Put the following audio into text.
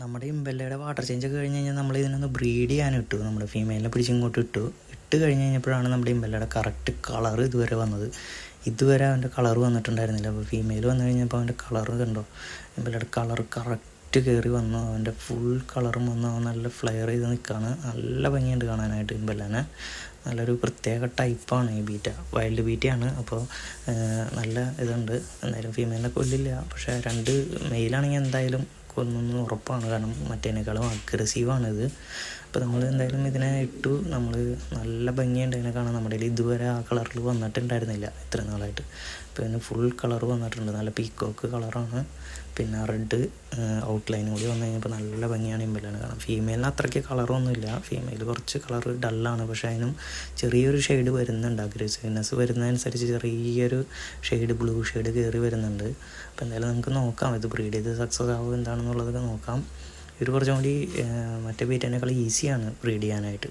നമ്മുടെ ഇമ്പല്ലയുടെ water change ഒക്കെ കഴിഞ്ഞ് കഴിഞ്ഞാൽ നമ്മൾ ഇതിനൊന്ന് ബ്രീഡ് ചെയ്യാൻ ഇട്ടു. നമ്മുടെ ഫീമെയിലിനെ പിടിച്ച് ഇങ്ങോട്ട് ഇട്ടു. ഇട്ട് കഴിഞ്ഞ് കഴിഞ്ഞപ്പോഴാണ് നമ്മുടെ ഇമ്പല്ലയുടെ കറക്റ്റ് കളർ ഇതുവരെ വന്നത്. ഇതുവരെ അവന്റെ കളർ വന്നിട്ടുണ്ടായിരുന്നില്ല. അപ്പോൾ ഫീമെയിൽ വന്നു കഴിഞ്ഞപ്പോൾ അവന്റെ കളർ കണ്ടോ? ഇമ്പല്ലയുടെ കളർ കറക്റ്റ് കയറി വന്നു. അവന്റെ ഫുൾ കളറും വന്നു. അവൻ നല്ല ഫ്ലെയർ ചെയ്ത് നിൽക്കുകയാണ് നല്ല ഭംഗിയുണ്ട് കാണാനായിട്ട് ഇമ്പല്ലനെ. നല്ലൊരു പ്രത്യേക ടൈപ്പാണ് ഈ ബീറ്റ. വൈൽഡ് ബീറ്റയാണ്. അപ്പോൾ നല്ല ഇതുണ്ട്. എന്തായാലും ഫീമെയിലിനെ കൊല്ലില്ല. പക്ഷേ രണ്ട് മെയിലാണെങ്കിൽ എന്തായാലും ഉറപ്പാണ്. കാരണം മറ്റേനേക്കാളും അഗ്രസീവാണ് ഇത് അപ്പോൾ നമ്മൾ എന്തായാലും ഇതിനെ ഇട്ടു. നമ്മൾ നല്ല ഭംഗിയുണ്ട് ഇതിനെ കാണാൻ. നമ്മുടെ കയ്യിൽ ഇതുവരെ ആ കളറിൽ വന്നിട്ടുണ്ടായിരുന്നില്ല ഇത്ര നാളായിട്ട്. അപ്പോൾ ഇതിന് ഫുൾ കളർ വന്നിട്ടുണ്ട്. നല്ല പീക്കോക്ക് കളറാണ് പിന്നെ റെഡ് ഔട്ട്ലൈൻ കൂടി വന്നു കഴിഞ്ഞപ്പോൾ നല്ല ഭംഗിയാണ് ഇമ്പലാണ് കാണാം ഫീമെയിലിന് അത്രയ്ക്ക് കളറൊന്നുമില്ല ഫീമെയിൽ കുറച്ച് കളർ ഡള്ളാണ് പക്ഷേ അതിനും ചെറിയൊരു ഷെയ്ഡ് വരുന്നുണ്ട്. അഗ്രസീവ്നെസ് വരുന്നതനുസരിച്ച് ചെറിയൊരു ഷെയ്ഡ് ബ്ലൂ ഷെയ്ഡ് കയറി വരുന്നുണ്ട്. അപ്പോൾ എന്തായാലും നമുക്ക് നോക്കാം. ഇത് ബ്രീഡ് ചെയ്ത് സക്സസ് ആവുമോ എന്താണെന്നുള്ളതൊക്കെ നോക്കാം. ഇത് കുറച്ചും കൂടി മറ്റേ ബീറ്റിനേക്കാൾ ഈസിയാണ് റീഡ് ചെയ്യാനായിട്ട്.